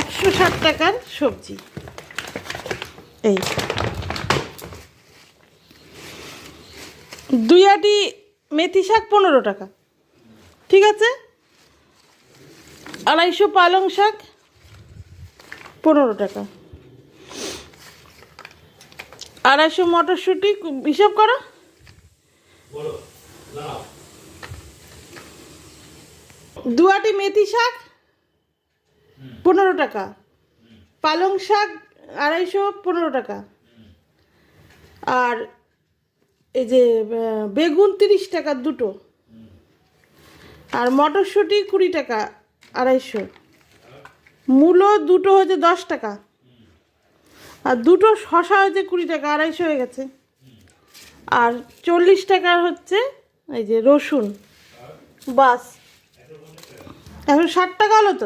একশো ষাট টাকার সবজি। এই। দুই আটি মেথি শাক পনেরো টাকা। ঠিক আছে? আড়াইশো পালং শাক পনেরো টাকা। আড়াইশো মটরশুঁটি হিসাব করো। দু আটি মেথি শাক পনেরো টাকা। পালং শাক আড়াইশো পনেরো টাকা। আর এই যে বেগুন তিরিশ টাকা দুটো। আর মটরশুঁটি কুড়ি টাকা আড়াইশো। মূলো দুটো হচ্ছে দশ টাকা। আর দুটো শশা হয়েছে কুড়ি টাকা, আড়াইশো হয়ে গেছে। আর চল্লিশ টাকার হচ্ছে এই যে রসুন। বাস। এখন ষাট টাকা হলো তো?